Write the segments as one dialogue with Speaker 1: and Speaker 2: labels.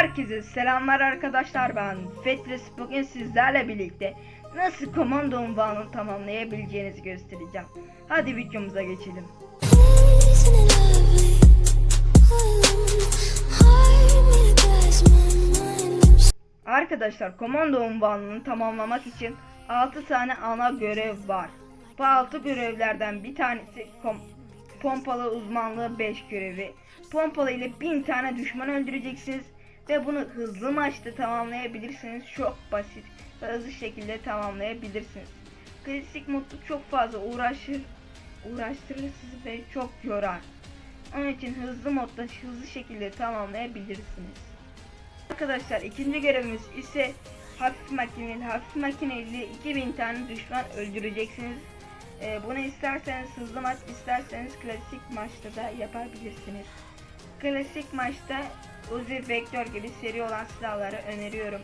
Speaker 1: Herkese selamlar arkadaşlar ben Fetris bugün sizlerle birlikte nasıl komando unvanını tamamlayabileceğinizi göstereceğim. Hadi videomuza geçelim. Arkadaşlar komando unvanını tamamlamak için 6 tane ana görev var. Bu 6 görevlerden bir tanesi pompalı uzmanlığı 5 görevi. Pompalı ile 1000 tane düşman öldüreceksiniz ve bunu hızlı maçta tamamlayabilirsiniz. Çok basit ve hızlı şekilde tamamlayabilirsiniz. Klasik modda çok fazla uğraşır, uğraştırır sizi ve çok yorar. Onun için hızlı modda hızlı şekilde tamamlayabilirsiniz. Arkadaşlar ikinci görevimiz ise hafif makineli. Hafif makineli 2000 tane düşman öldüreceksiniz. Ee, bunu isterseniz hızlı maç isterseniz klasik maçta da yapabilirsiniz. Klasik maçta Uzi Vektör gibi seri olan silahları öneriyorum.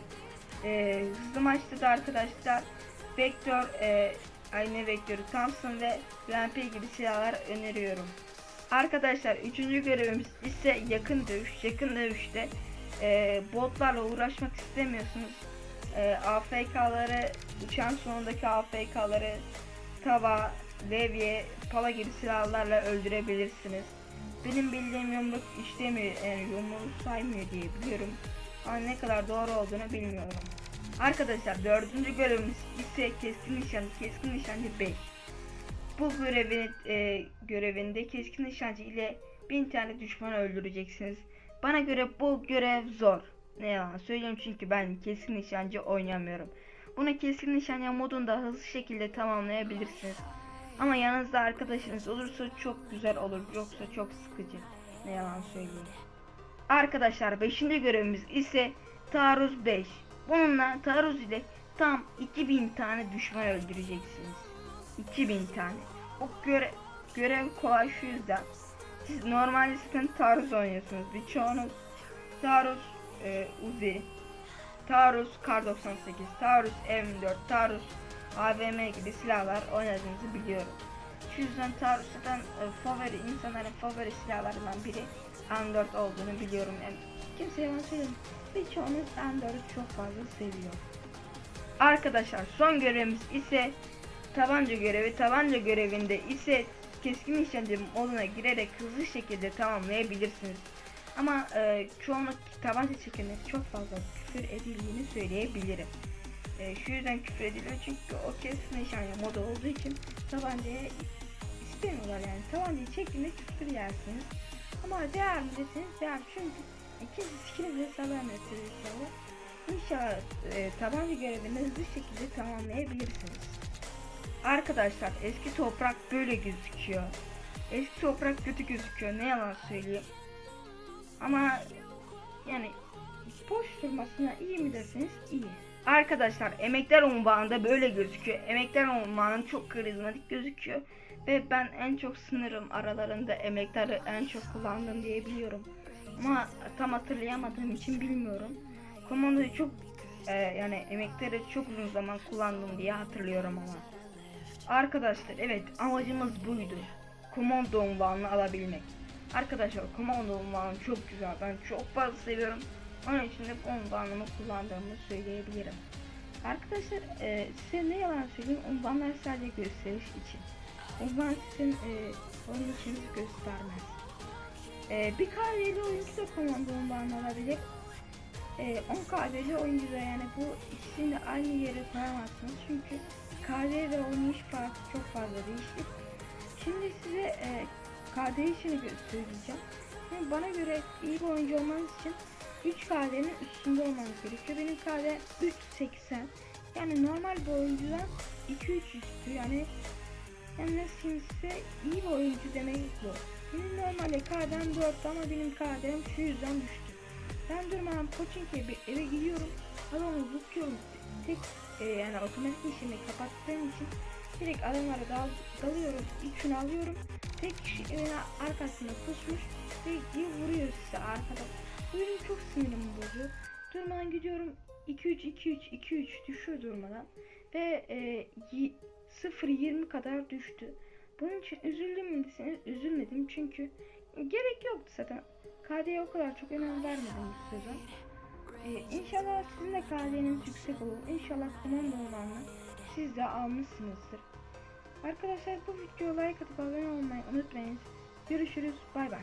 Speaker 1: Ee, hızlı maçta da arkadaşlar Vektör, e, aynı Vektör'ü Thompson ve LMP gibi silahlar öneriyorum. Arkadaşlar üçüncü görevimiz ise yakın dövüş. Yakın dövüşte e, botlarla uğraşmak istemiyorsunuz. E, AFK'ları, uçan sonundaki AFK'ları tava, levye, pala gibi silahlarla öldürebilirsiniz. Benim bildiğim yumruk işlemiyor, yani yumruğu saymıyor diye biliyorum. Ama ne kadar doğru olduğunu bilmiyorum. Arkadaşlar dördüncü görevimiz ise keskin nişancı, keskin nişancı 5. Bu görevin, e, görevinde keskin nişancı ile bin tane düşman öldüreceksiniz. Bana göre bu görev zor. Ne yalan söyleyeyim çünkü ben keskin nişancı oynamıyorum. Bunu keskin nişancı modunda hızlı şekilde tamamlayabilirsiniz. Ama yanınızda arkadaşınız olursa çok güzel olur. Yoksa çok sıkıcı. Ne yalan söyleyeyim. Arkadaşlar 5. görevimiz ise taarruz 5. Bununla taarruz ile tam 2000 tane düşman öldüreceksiniz. 2000 tane. Bu göre görev kolay şu yüzden. Siz normalde zaten taarruz oynuyorsunuz. Birçoğunuz taarruz e, Uzi, taarruz Kar 98, taarruz M4, taarruz AVM gibi silahlar oynadığınızı biliyorum. Şu yüzden zaten e, favori, insanların favori silahlarından biri M4 olduğunu biliyorum. Yani kimse yalan söylemiyor. Birçoğunuz M4'ü çok fazla seviyor. Arkadaşlar son görevimiz ise tabanca görevi. Tabanca görevinde ise keskin nişancı moduna girerek hızlı şekilde tamamlayabilirsiniz. Ama e, çoğunluk tabanca çekenleri çok fazla küfür edildiğini söyleyebilirim. E, şu yüzden küfür ediliyor çünkü o keskin nişancı modu olduğu için tabancaya istemiyorlar yani. Tabancayı çektiğinde küfür yersiniz. Ama değer mi deseniz değer çünkü ikiniz ikiniz de selametsiniz inşallah. İnşallah e, tabanca görevini hızlı şekilde tamamlayabilirsiniz. Arkadaşlar eski toprak böyle gözüküyor. Eski toprak kötü gözüküyor ne yalan söyleyeyim. Ama yani boş durmasına iyi mi deseniz iyi. Arkadaşlar emekler unvanında böyle gözüküyor. Emekler unvanı çok karizmatik gözüküyor. Ve ben en çok sınırım aralarında emekleri en çok kullandım diye biliyorum. Ama tam hatırlayamadığım için bilmiyorum. Komandoyu çok e, yani emekleri çok uzun zaman kullandım diye hatırlıyorum ama. Arkadaşlar evet amacımız buydu. Komando unvanını alabilmek. Arkadaşlar komando unvanı çok güzel. Ben çok fazla seviyorum. Onun için de unvanımı kullandığımı söyleyebilirim. Arkadaşlar e, size ne yalan söyleyeyim unvanlar sadece gösteriş için. Unvan sizin e, onun için göstermez. E, bir KD'li oyuncu da komando unvanı alabilir. E, 10 KD'li oyuncu da yani bu ikisini aynı yere koyamazsınız. Çünkü KD ve oynayış farkı çok fazla değişti. Şimdi size e, KD işini söyleyeceğim. Şimdi bana göre iyi bir oyuncu olmanız için 3 KD'nin üstünde olmanız gerekiyor. Benim KD 3.80. Yani normal bir oyuncudan 2-3 üstü. Yani yani nasıl size iyi bir oyuncu demek bu. Benim normalde KD'm 4 ama benim KD'm şu yüzden düştü. Ben durmadan Pochinki'ye bir eve gidiyorum. Adamı tutuyorum. Tek e, yani otomatik işimi kapattığım için direkt adamlara dal, dalıyorum. İçini alıyorum. Tek kişi evin arkasına pusmuş ve diye vuruyor size arkada. Bu benim çok sinirimi bozuyor. Durmadan gidiyorum 2-3 2-3 2-3 düşüyor durmadan. Ve e, 0-20 kadar düştü. Bunun için üzüldüm mü deseniz üzülmedim çünkü gerek yoktu zaten. KD'ye o kadar çok önem vermedim bu sezon. Ee, inşallah sizin de KD'niz yüksek olur. İnşallah komando olanı siz de almışsınızdır. Arkadaşlar bu videoya like atıp abone olmayı unutmayın. Görüşürüz. Bay bay.